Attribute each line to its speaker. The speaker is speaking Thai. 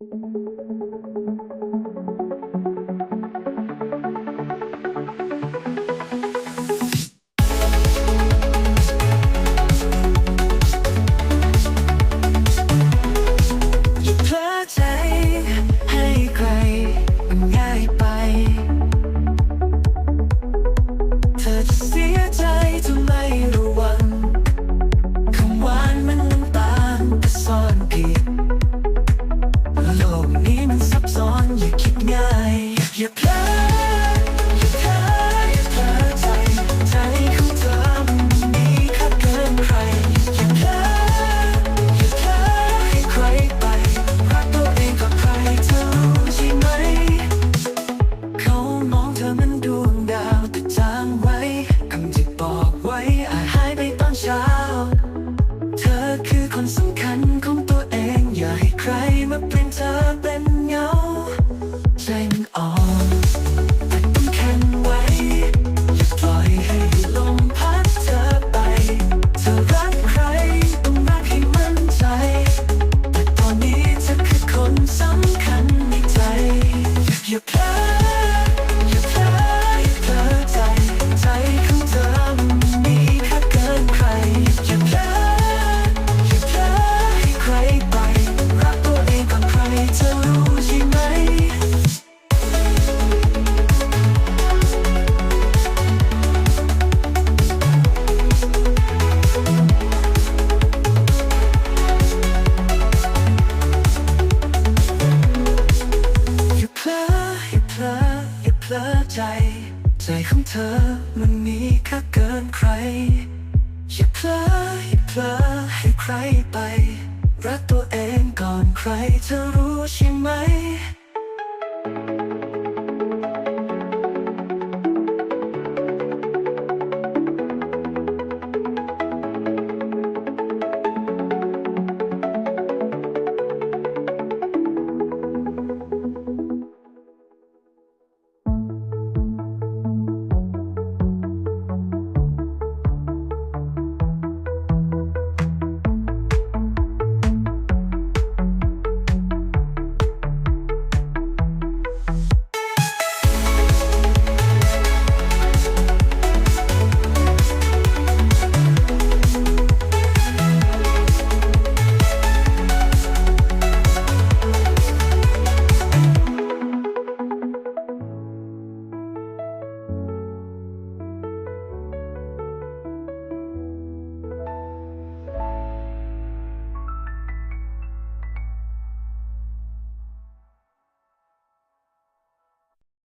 Speaker 1: Thank you. ลอใจ ใจของเธอมันมีค่าเกินใคร อย่าเพลออย่าเพลอให้ใครไป รักตัวเองก่อนใครเธอรู้ใช่ไหม